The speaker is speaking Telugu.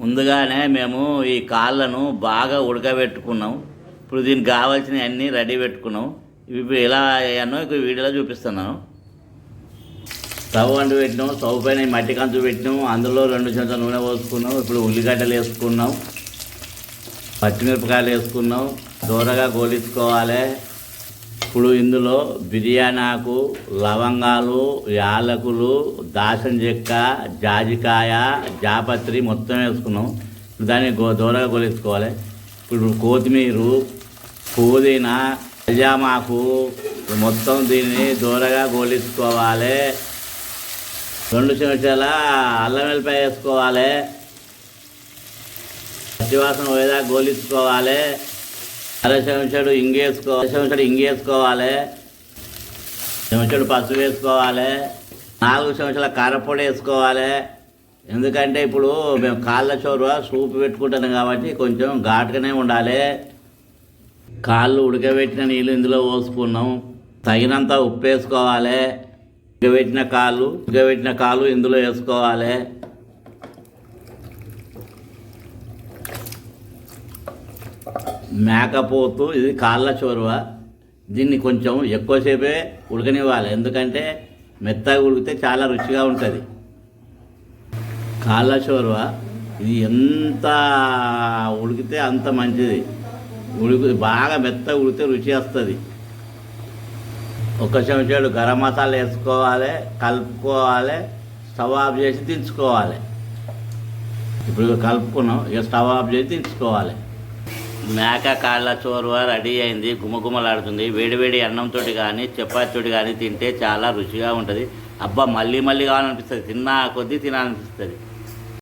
ముందుగానే మేము ఈ కాళ్ళను బాగా ఉడకబెట్టుకున్నాం. ఇప్పుడు దీనికి కావాల్సినవి అన్నీ రెడీ పెట్టుకున్నాం. ఇవి ఇప్పుడు ఎలా అయ్యానో ఇక వీడియోలో చూపిస్తున్నాను. స్టవ్ అంటు పెట్టినాం స్టవ్ పైన మట్టి కంచు పెట్టినాం. అందులో రెండు చెంచా నూనె పోసుకున్నాం. ఇప్పుడు ఉల్లిగడ్డలు వేసుకున్నాం. పచ్చిమిరపకాయలు వేసుకున్నాం. దూరగా గోలించుకోవాలి. ఇప్పుడు ఇందులో బిర్యానాకు లవంగాలు యాలకులు దాసం చెక్క జాజికాయ జాపత్రి మొత్తం వేసుకున్నాం. దాన్ని గో దూరగా గోలించుకోవాలి ఇప్పుడు కొత్తిమీర పుదీనా పజామాకు మొత్తం దీన్ని దూరగా గోలించుకోవాలి రెండు చెంచాల అల్లం వెల్లిపాయ వేసుకోవాలి. పచ్చివాసన పోయేదాకా గోలించుకోవాలి అర చెంచాడు ఇంగేసుకో అర చెంచాడు ఇంగేసుకోవాలి చెంచాడు పసుపు వేసుకోవాలి. నాలుగు చెంచాల కారపొడి వేసుకోవాలి. ఎందుకంటే ఇప్పుడు మేము కాళ్ళ చోరువ సూపు పెట్టుకుంటున్నాం కాబట్టి కొంచెం ఘాటుగానే ఉండాలి. కాళ్ళు ఉడకబెట్టిన నీళ్ళు ఇందులో పోసుకున్నాం. తగినంత ఉప్పు వేసుకోవాలి. ఉడకబెట్టిన కాళ్ళు ఉడకబెట్టిన కాళ్ళు ఇందులో వేసుకోవాలి. మేకపోతు ఇది కాళ్ళ చోరువ. దీన్ని కొంచెం ఎక్కువసేపే ఉడకనివ్వాలి. ఎందుకంటే మెత్తగా ఉడికితే చాలా రుచిగా ఉంటుంది. కాళ్ళ చోరువ ఇది ఎంత ఉడికితే అంత మంచిది. ఉడికి బాగా మెత్తగా ఉడికితే రుచి వస్తుంది. ఒక చెంచాడు గరం మసాలా వేసుకోవాలి కలుపుకోవాలి స్టవ్ ఆఫ్ చేసి దించుకోవాలి. ఇప్పుడు కలుపుకున్నాం ఇక స్టవ్ ఆఫ్ చేసి దించుకోవాలి. మేక కాళ్ళ చోరువ రెడీ అయింది గుమగుమలాడుతుంది. వేడివేడి అన్నంతో కానీ చపాతీతోటి కానీ తింటే చాలా రుచిగా ఉంటుంది. అబ్బా మళ్ళీ మళ్ళీ కావాలనిపిస్తుంది. తిన్నా కొద్దీ తినాలనిపిస్తుంది.